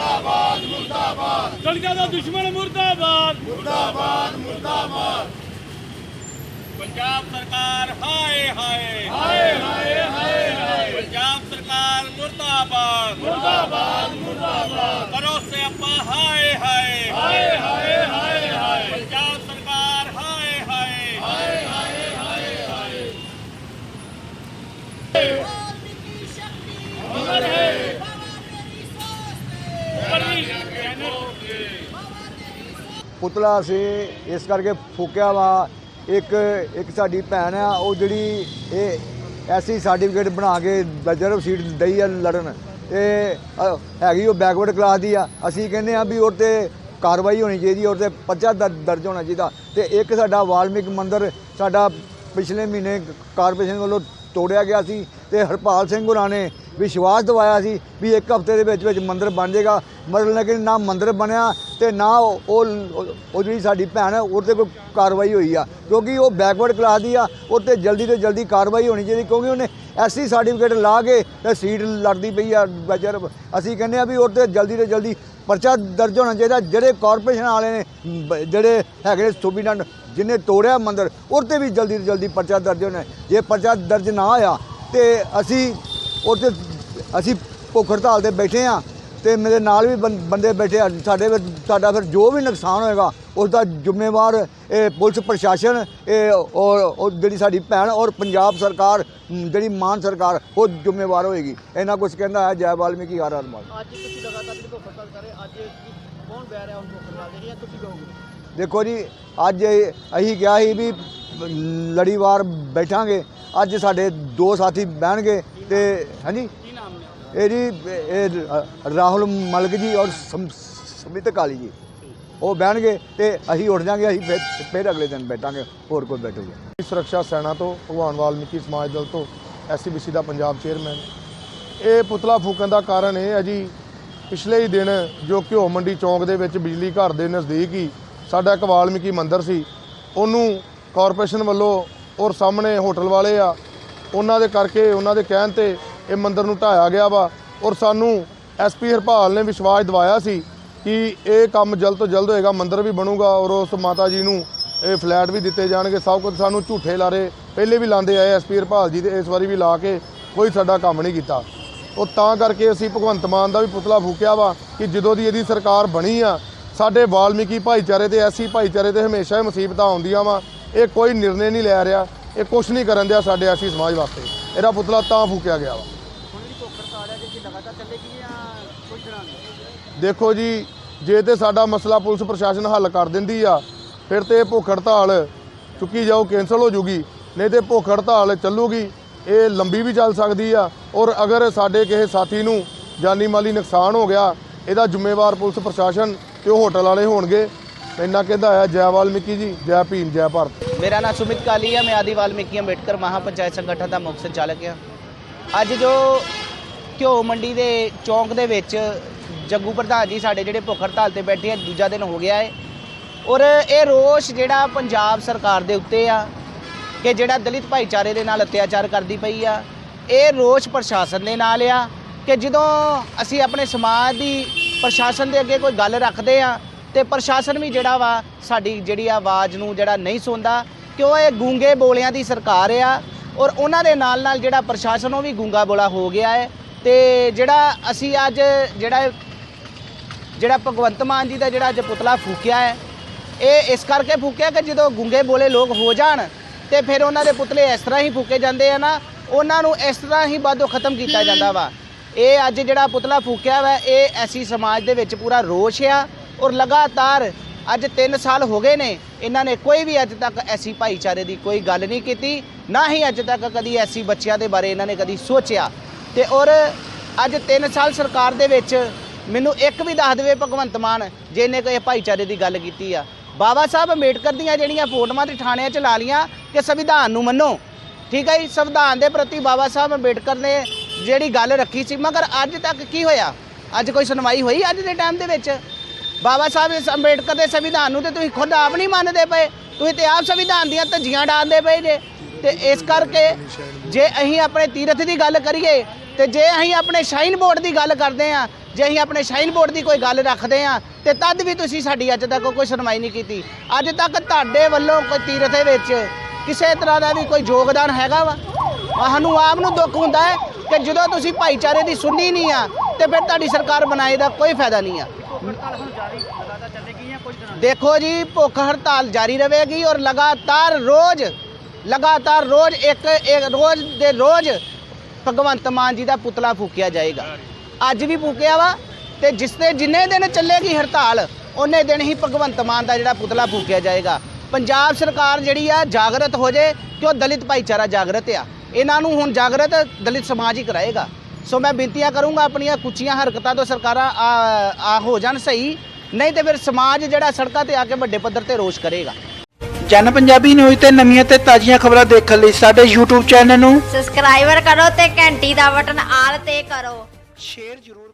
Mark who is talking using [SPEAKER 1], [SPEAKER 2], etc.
[SPEAKER 1] ਮੁਰਦਾਬਾਦ ਮੁਰਦਾਬਾਦ। ਦਲਿਤਾਂ ਦਾ ਦੁਸ਼ਮਣ ਮੁਰਦਾਬਾਦ। ਮੁਰਦਾਬਾਦ ਮੁਰਦਾਬਾਦ। ਪੰਜਾਬ ਸਰਕਾਰ ਹਾਏ ਹਾਏ। ਹਾਏ
[SPEAKER 2] ਪੁਤਲਾ ਅਸੀਂ ਇਸ ਕਰਕੇ ਫੂਕਿਆ ਵਾ। ਇੱਕ ਇੱਕ ਸਾਡੀ ਭੈਣ ਆ, ਉਹ ਜਿਹੜੀ ਇਹ ਐਸੀ ਸਰਟੀਫਿਕੇਟ ਬਣਾ ਕੇ ਰਿਜ਼ਰਵ ਸੀਟ ਦਈ ਆ ਲੜਨ। ਇਹ ਹੈਗੀ ਉਹ ਬੈਕਵਰਡ ਕਲਾਸ ਦੀ ਆ। ਅਸੀਂ ਕਹਿੰਦੇ ਆ ਵੀ ਉਹ ਤੇ ਕਾਰਵਾਈ ਹੋਣੀ ਚਾਹੀਦੀ ਔਰ ਤੇ ਪਰਚਾ ਦਰ- ਦਰਜ ਹੋਣਾ ਚਾਹੀਦਾ। ਤੇ ਇੱਕ ਸਾਡਾ ਵਾਲਮੀਕ ਮੰਦਿਰ, ਸਾਡਾ ਪਿਛਲੇ ਮਹੀਨੇ ਕਾਰਪੋਰੇਸ਼ਨ ਵੱਲੋਂ ਤੋੜਿਆ ਗਿਆ ਸੀ। ਤੇ ਹਰਪਾਲ ਸਿੰਘ ਹੋਰਾਂ ਨੇ ਵਿਸ਼ਵਾਸ ਦਿਵਾਇਆ ਸੀ ਵੀ ਇੱਕ ਹਫ਼ਤੇ ਦੇ ਵਿੱਚ ਵਿੱਚ ਮੰਦਿਰ ਬਣ ਜਾਏਗਾ। ਮਤਲਬ ਲੇਕਿਨ ਨਾ ਮੰਦਿਰ ਬਣਿਆ ਤੇ ਨਾ ਉਹ ਉਹ ਜਿਹੜੀ ਸਾਡੀ ਭੈਣ ਹੈ, ਉਹਦੇ 'ਤੇ ਕੋਈ ਕਾਰਵਾਈ ਹੋਈ ਆ। ਕਿਉਂਕਿ ਉਹ ਬੈਕਵਰਡ ਕਲਾਸ ਦੀ ਆ, ਉਹ 'ਤੇ ਜਲਦੀ ਤੋਂ ਜਲਦੀ ਕਾਰਵਾਈ ਹੋਣੀ ਚਾਹੀਦੀ, ਕਿਉਂਕਿ ਉਹਨੇ ਐਸੀ ਸਰਟੀਫਿਕੇਟ ਲਾ ਕੇ ਤੇ ਸੀਟ ਲੜਦੀ ਪਈ ਆ ਬਜਰ। ਅਸੀਂ ਕਹਿੰਦੇ ਆ ਵੀ ਉਹ 'ਤੇ ਜਲਦੀ ਤੋਂ ਜਲਦੀ ਪਰਚਾ ਦਰਜ ਹੋਣਾ ਚਾਹੀਦਾ। ਜਿਹੜੇ ਕਾਰਪੋਰੇਸ਼ਨ ਵਾਲੇ ਨੇ ਜਿਹੜੇ ਹੈਗੇ ਨੇ ਸੁਬੀਡੈਂਟ ਜਿਹਨੇ ਤੋੜਿਆ ਮੰਦਰ ਉਹ 'ਤੇ ਵੀ ਜਲਦੀ ਤੋਂ ਜਲਦੀ ਪਰਚਾ ਦਰਜ ਹੋਣਾ। ਜੇ ਪਰਚਾ ਦਰਜ ਨਾ ਹੋਇਆ ਤੇ ਅਸੀਂ 'ਤੇ ਅਸੀਂ ਭੁੱਖ ਹੜਤਾਲ ਤੇ ਬੈਠੇ ਆ ਤੇ ਮੇਰੇ ਨਾਲ ਵੀ ਬੰਦੇ ਬੈਠੇ ਆ ਸਾਡੇ ਵਿੱਚ ਸਾਡਾ ਫਿਰ ਜੋ ਵੀ ਨੁਕਸਾਨ ਹੋਏਗਾ ਉਸ ਦਾ ਜ਼ਿੰਮੇਵਾਰ ਇਹ ਪੁਲਿਸ ਪ੍ਰਸ਼ਾਸਨ ਇਹ ਔਰ ਉਹ ਜਿਹੜੀ ਸਾਡੀ ਭੈਣ ਔਰ ਪੰਜਾਬ ਸਰਕਾਰ ਜਿਹੜੀ ਮਾਨ ਸਰਕਾਰ ਉਹ ਜ਼ਿੰਮੇਵਾਰ ਹੋਏਗੀ। ਇਹਨਾਂ ਕੁਝ ਕਹਿੰਦਾ ਹੈ ਜੈ ਵਾਲਮੀਕੀ ਹਰ ਹਰ ਮਾਲ
[SPEAKER 3] ਅੱਜ ਤੁਸੀਂ ਲਗਾਤਾਰ ਜਿਹੜੀ ਭੁੱਖ ਹੜਤਾਲ ਕਰ ਰਹੇ ਅੱਜ ਕੀ ਕੌਣ ਬਹਿ ਰਿਹਾ ਹੁਣ ਭੁੱਖ ਹੜਤਾਲ ਜਿਹੜੀ ਹੈ ਤੁਸੀਂ ਕਹੋਗੇ?
[SPEAKER 2] ਦੇਖੋ ਜੀ ਅੱਜ ਅਸੀਂ ਕਿਹਾ ਸੀ ਵੀ ਲੜੀਵਾਰ ਬੈਠਾਂਗੇ ਅੱਜ ਸਾਡੇ ਦੋ ਸਾਥੀ ਬਹਿਣਗੇ ਤੇ ਹਾਂਜੀ?
[SPEAKER 3] ਕੀ ਨਾਮ ਨੇ
[SPEAKER 2] ਇਹ ਜੀ ਇਹ ਰਾਹੁਲ ਮਲਕ ਜੀ ਔਰ ਸਮ- ਸਮਿਤ ਕਾਲੀ ਜੀ। ਉਹ ਬਹਿਣਗੇ ਤੇ ਅਸੀਂ ਉੱਠ ਜਾਾਂਗੇ ਅਸੀਂ ਫਿਰ ਫਿਰ ਅਗਲੇ ਦਿਨ ਬੈਠਾਂਗੇ ਹੋਰ ਕੋਈ ਬੈਠੂਗਾ
[SPEAKER 4] ਸੁਰੱਖਿਆ ਸੈਨਾ ਤੋਂ ਭਗਵਾਨ ਵਾਲਮੀਕੀ ਸਮਾਜ ਦਲ ਤੋਂ ਐਸਸੀਬੀਸੀ ਦਾ ਪੰਜਾਬ ਚੇਅਰਮੈਨ। ਇਹ ਪੁਤਲਾ ਫੂਕਣ ਦਾ ਕਾਰਨ ਇਹ ਹੈ ਜੀ ਪਿਛਲੇ ਹੀ ਦਿਨ ਜੋ ਘਿਓ ਮੰਡੀ ਚੌਂਕ ਦੇ ਵਿੱਚ ਬਿਜਲੀ ਘਰ ਦੇ ਨਜ਼ਦੀਕ ਹੀ ਸਾਡਾ ਇੱਕ ਵਾਲਮੀਕੀ ਮੰਦਿਰ ਸੀ ਉਹਨੂੰ ਕਾਰਪੋਰੇਸ਼ਨ ਵੱਲੋਂ ਔਰ ਸਾਹਮਣੇ ਹੋਟਲ ਵਾਲੇ ਆ, ਉਹਨਾਂ ਦੇ ਕਰਕੇ, ਉਹਨਾਂ ਦੇ ਕਹਿਣ ਤੇ ਇਹ ਮੰਦਿਰ ਨੂੰ ਢਾਇਆ ਗਿਆ ਵਾ। ਔਰ ਸਾਨੂੰ ਐਸਪੀ ਹਰਪਾਲ ਨੇ ਵਿਸ਼ਵਾਸ ਦਿਵਾਇਆ ਸੀ ਕਿ ਇਹ ਕੰਮ ਜਲਦ ਤੋਂ ਜਲਦ ਹੋਏਗਾ, ਮੰਦਿਰ ਵੀ ਬਣੂਗਾ ਔਰ ਉਸ ਮਾਤਾ ਜੀ ਨੂੰ ਇਹ ਫਲੈਟ ਵੀ ਦਿੱਤੇ ਜਾਣਗੇ। ਸਭ ਕੁਝ ਸਾਨੂੰ ਝੂਠੇ ਲਾਰੇ ਪਹਿਲੇ ਵੀ ਲਾਉਂਦੇ ਆਏ ਐਸਪੀ ਹਰਪਾਲ ਜੀ ਤੇ ਇਸ ਵਾਰੀ ਵੀ ਲਾ ਕੇ ਕੋਈ ਸਾਡਾ ਕੰਮ ਨਹੀਂ ਕੀਤਾ। ਉਹ ਤਾਂ ਕਰਕੇ ਅਸੀਂ ਭਗਵੰਤ ਮਾਨ ਦਾ ਵੀ ਪੁਤਲਾ ਫੂਕਿਆ ਵਾ ਕਿ ਜਦੋਂ ਦੀ ਇਹਦੀ ਸਰਕਾਰ ਬਣੀ ਆ, ਸਾਡੇ ਵਾਲਮੀਕੀ ਭਾਈਚਾਰੇ ਤੇ ਐਸੀ ਭਾਈਚਾਰੇ ਤੇ ਹਮੇਸ਼ਾ ਹੀ ਮੁਸੀਬਤਾਂ ਆਉਂਦੀਆਂ ਵਾ। ਇਹ ਕੋਈ ਨਿਰਣੇ ਨਹੀਂ ਲੈ ਰਿਹਾ ਇਹ ਕੁਝ ਨਹੀਂ ਕਰਨ ਦਿਆ ਸਾਡੇ ਐਸੀ ਸਮਾਜ ਵਾਸਤੇ। ਇਹਦਾ ਪੁਤਲਾ ਤਾਂ ਫੂਕਿਆ ਗਿਆ ਵਾ। ਦੇਖੋ ਜੀ ਜੇ ਤੇ ਸਾਡਾ ਮਸਲਾ ਪੁਲਿਸ ਪ੍ਰਸ਼ਾਸਨ ਹੱਲ ਕਰ ਦਿੰਦੀ ਆ ਫਿਰ ਤੇ ਇਹ ਭੁੱਖ ਹੜਤਾਲ ਚੁੱਕੀ ਜਾਓ ਕੈਂਸਲ ਹੋ ਜੂਗੀ। ਨਹੀਂ ਤੇ ਭੁੱਖ ਹੜਤਾਲ ਚੱਲੂਗੀ ਇਹ ਲੰਬੀ ਵੀ ਚੱਲ ਸਕਦੀ ਆ। ਔਰ ਅਗਰ ਸਾਡੇ ਕਿਸੇ ਸਾਥੀ ਨੂੰ ਜਾਨੀ ਮਾਲੀ ਨੁਕਸਾਨ ਹੋ ਗਿਆ ਇਹਦਾ ਜ਼ਿੰਮੇਵਾਰ ਪੁਲਿਸ ਪ੍ਰਸ਼ਾਸਨ ਤੇ ਉਹ ਹੋਟਲ ਵਾਲੇ ਹੋਣਗੇ। ਇੰਨਾ ਕਹਿੰਦਾ ਹੈ ਜੈ ਵਾਲਮੀਕੀ ਜੀ, ਜੈ ਭੀਮ, ਜੈ ਭਾਰਤ।
[SPEAKER 3] ਮੇਰਾ ਨਾਮ ਸੁਮਿਤ ਕਾਲੀ ਹੈ ਮੈਂ ਆਦੀ ਵਾਲਮੀਕੀ ਅੰਬੇਡਕਰ ਮਹਾਪੰਚਾਇਤ ਸੰਗਠਨ ਦਾ ਮੁੱਖ ਸੰਚਾਲਕ ਹਾਂ ਅੱਜ ਜੋ ਘਿਓ ਮੰਡੀ ਦੇ ਚੌਂਕ ਦੇ ਵਿੱਚ ਜੱਗੂ ਪ੍ਰਧਾਨ ਜੀ ਸਾਡੇ ਜਿਹੜੇ ਭੁੱਖ ਹੜਤਾਲ ਤੇ ਬੈਠੇ ਆ, ਦੂਜਾ ਦਿਨ ਹੋ ਗਿਆ ਹੈ ਔਰ ਇਹ ਰੋਸ਼ ਜਿਹੜਾ ਪੰਜਾਬ ਸਰਕਾਰ ਦੇ ਉੱਤੇ ਆ, ਕਿ ਜਿਹੜਾ ਦਲਿਤ ਭਾਈਚਾਰੇ ਦੇ ਨਾਲ ਅਤਿਆਚਾਰ ਕਰਦੀ ਪਈ ਆ, ਇਹ ਰੋਸ਼ ਪ੍ਰਸ਼ਾਸਨ ਦੇ ਨਾਲ ਆ, ਕਿ ਜਦੋਂ ਅਸੀਂ ਆਪਣੇ ਸਮਾਜ ਦੀ ਪ੍ਰਸ਼ਾਸਨ ਦੇ ਅੱਗੇ ਕੋਈ ਗੱਲ ਰੱਖਦੇ ਆ ਤੇ ਪ੍ਰਸ਼ਾਸਨ ਵੀ ਜਿਹੜਾ ਵਾ ਸਾਡੀ ਜਿਹੜੀ ਆਵਾਜ਼ ਨੂੰ ਜਿਹੜਾ ਨਹੀਂ ਸੁਣਦਾ ਕਿਉਂ ਇਹ ਗੂੰਗੇ ਬੋਲਿਆਂ ਦੀ ਸਰਕਾਰ ਆ ਔਰ ਉਹਨਾਂ ਦੇ ਨਾਲ ਨਾਲ ਜਿਹੜਾ ਪ੍ਰਸ਼ਾਸਨ ਉਹ ਵੀ ਗੂੰਗਾ ਬੋਲਾ ਹੋ ਗਿਆ ਹੈ। ਤੇ ਜਿਹੜਾ ਅਸੀਂ ਅੱਜ ਜਿਹੜਾ ਜਿਹੜਾ ਭਗਵੰਤ ਮਾਨ ਜੀ ਦਾ ਜਿਹੜਾ ਅੱਜ ਪੁਤਲਾ ਫੂਕਿਆ ਹੈ ਇਹ ਇਸ ਕਰਕੇ ਫੂਕਿਆ ਕਿ ਜਦੋਂ ਗੁੰਗੇ ਬੋਲੇ ਲੋਕ ਹੋ ਜਾਣ ਤੇ ਫਿਰ ਉਹਨਾਂ ਦੇ ਪੁਤਲੇ ਇਸ ਤਰ੍ਹਾਂ ਹੀ ਫੂਕੇ ਜਾਂਦੇ ਆ ਨਾ ਉਹਨਾਂ ਨੂੰ ਇਸ ਤਰ੍ਹਾਂ ਹੀ ਬਾਦੋਂ ਖਤਮ ਕੀਤਾ ਜਾਂਦਾ ਵਾ। ਇਹ ਅੱਜ ਜਿਹੜਾ ਪੁਤਲਾ ਫੂਕਿਆ ਵਾ ਇਹ ਐਸੀ ਸਮਾਜ ਦੇ ਵਿੱਚ ਪੂਰਾ ਰੋਸ਼ ਆ ਔਰ ਲਗਾਤਾਰ ਅੱਜ 3 ਸਾਲ ਹੋ ਗਏ ਨੇ, ਇਹਨਾਂ ਨੇ ਕੋਈ ਵੀ ਅੱਜ ਤੱਕ ਐਸੀ ਭਾਈਚਾਰੇ ਦੀ ਕੋਈ ਗੱਲ ਨਹੀਂ ਕੀਤੀ, ਨਾ ਹੀ ਅੱਜ ਤੱਕ ਕਦੀ ਐਸੀ ਬੱਚਿਆਂ ਦੇ ਬਾਰੇ ਇਹਨਾਂ ਨੇ ਕਦੀ ਸੋਚਿਆ। ਤੇ ਔਰ ਅੱਜ 3 ਸਾਲ ਸਰਕਾਰ ਦੇ ਵਿੱਚ ਮੈਨੂੰ ਇੱਕ ਵੀ ਦੱਸ ਦੇਵੇ ਭਗਵੰਤ ਮਾਨ, ਜਿਹਨੇ ਇਹਨੇ ਕੋਈ ਭਾਈਚਾਰੇ ਦੀ ਗੱਲ ਕੀਤੀ ਆ। ਬਾਬਾ ਸਾਹਿਬ ਅੰਬੇਡਕਰ ਦੀਆਂ ਜਿਹੜੀਆਂ ਫੋਟੋਆਂ ਤੇ ਥਾਣਿਆਂ 'ਚ ਲਾ ਲੀਆਂ ਕਿ ਸੰਵਿਧਾਨ ਨੂੰ ਮੰਨੋ। ਠੀਕ ਹੈ ਜੀ? ਸੰਵਿਧਾਨ ਦੇ ਪ੍ਰਤੀ ਬਾਬਾ ਸਾਹਿਬ ਅੰਬੇਡਕਰ ਨੇ ਜਿਹੜੀ ਗੱਲ ਰੱਖੀ ਸੀ, ਮਗਰ ਅੱਜ ਤੱਕ ਕੀ ਹੋਇਆ? ਅੱਜ ਕੋਈ ਸੁਣਵਾਈ ਹੋਈ ਅੱਜ ਦੇ ਟਾਈਮ ਦੇ ਵਿੱਚ? ਬਾਬਾ ਸਾਹਿਬ ਇਸ ਅੰਬੇਡਕਰ ਦੇ ਸੰਵਿਧਾਨ ਨੂੰ ਤੇ ਤੁਸੀਂ ਖੁਦ ਆਪ ਨਹੀਂ ਮੰਨਦੇ ਪਏ। ਤੁਸੀਂ ਤੇ ਆਪ ਸੰਵਿਧਾਨ ਦੀਆਂ ਧੱਜੀਆਂ ਡਾਲਦੇ ਪਏ ਜੇ। ਤੇ ਇਸ ਕਰਕੇ ਜੇ ਅਸੀਂ ਆਪਣੇ ਤੀਰਥ ਦੀ ਗੱਲ ਕਰੀਏ, ਤੇ ਜੇ ਅਸੀਂ ਆਪਣੇ ਸ਼ਾਈਨ ਬੋਰਡ ਦੀ ਗੱਲ ਕਰਦੇ ਆ ਜੇ ਅਸੀਂ ਆਪਣੇ ਸ਼ਾਈਨ ਬੋਰਡ ਦੀ ਕੋਈ ਗੱਲ ਰੱਖਦੇ ਆ ਤੇ ਤਦ ਵੀ ਤੁਸੀਂ ਸਾਡੀ ਅੱਜ ਤੱਕ ਕੋਈ ਸੁਣਵਾਈ ਨਹੀਂ ਕੀਤੀ। ਅੱਜ ਤੱਕ ਤੁਹਾਡੇ ਵੱਲੋਂ ਕੋਈ ਤੀਰਥ ਦੇ ਵਿੱਚ ਕਿਸੇ ਤਰ੍ਹਾਂ ਦਾ ਵੀ ਕੋਈ ਯੋਗਦਾਨ ਹੈਗਾ ਵਾ? ਸਾਨੂੰ ਆਪ ਨੂੰ ਦੁੱਖ ਹੁੰਦਾ ਹੈ ਕਿ ਜਦੋਂ ਤੁਸੀਂ ਭਾਈਚਾਰੇ ਦੀ ਸੁਣਨੀ ਨਹੀਂ ਆ, ਤੇ ਫਿਰ ਤੁਹਾਡੀ ਸਰਕਾਰ ਬਣਾਏ ਦਾ ਕੋਈ ਫਾਇਦਾ ਨਹੀਂ ਆ। ਦੇਖੋ ਜੀ, ਭੁੱਖ ਹੜਤਾਲ ਜਾਰੀ ਰਹੇਗੀ ਔਰ ਲਗਾਤਾਰ ਰੋਜ਼ ਲਗਾਤਾਰ ਰੋਜ਼ ਇੱਕ ਇੱਕ ਰੋਜ਼ ਦੇ ਰੋਜ਼ ਭਗਵੰਤ ਮਾਨ ਜੀ ਦਾ ਪੁਤਲਾ ਫੂਕਿਆ ਜਾਏਗਾ। ਅੱਜ ਵੀ ਫੂਕਿਆ ਵਾ ਤੇ ਜਿਸ ਤੇ ਜਿੰਨੇ ਦਿਨ ਚੱਲੇਗੀ ਹੜਤਾਲ, ਉਹਨੇ ਦਿਨ ਹੀ ਭਗਵੰਤ ਮਾਨ ਦਾ ਜਿਹੜਾ ਪੁਤਲਾ ਫੂਕਿਆ ਜਾਏਗਾ। ਪੰਜਾਬ ਸਰਕਾਰ ਜਿਹੜੀ ਆ, ਜਾਗਰਤ ਹੋ ਜੇ ਕਿ ਉਹ ਦਲਿਤ ਭਾਈਚਾਰਾ ਜਾਗਰਤ ਆ। ਇਹਨਾਂ ਨੂੰ ਹੁਣ ਜਾਗਰਤ ਦਲਿਤ ਸਮਾਜ ਹੀ ਕਰਾਏਗਾ। ਸੋ ਮੈਂ ਬੇਨਤੀਆਂ ਕਰੂੰਗਾ ਆਪਣੀਆਂ ਕੁੱਚੀਆਂ ਹਰਕਤਾਂ ਤੋਂ ਸਰਕਾਰਾਂ ਆ ਆ ਹੋ ਜਾਣ ਸਹੀ ਨਹੀਂ ਤੇ ਫਿਰ ਸਮਾਜ ਜਿਹੜਾ ਸੜਕਾਂ ਤੇ ਆ ਕੇ ਵੱਡੇ ਪੱਧਰ ਤੇ ਰੋਸ਼ ਕਰੇਗਾ।
[SPEAKER 5] ਜਨ ਪੰਜਾਬੀ ਨਿਊਜ਼ ਤੇ ਨਵੀਆਂ ਤੇ ਤਾਜ਼ੀਆਂ ਖਬਰਾਂ ਦੇਖਣ ਲਈ ਸਾਡੇ YouTube ਚੈਨਲ ਨੂੰ
[SPEAKER 6] ਸਬਸਕ੍ਰਾਈਬਰ ਕਰੋ ਤੇ ਘੰਟੀ ਦਾ ਬਟਨ ਆਲ ਤੇ ਕਰੋ।
[SPEAKER 5] ਸ਼ੇਅਰ ਜ਼ਰੂਰ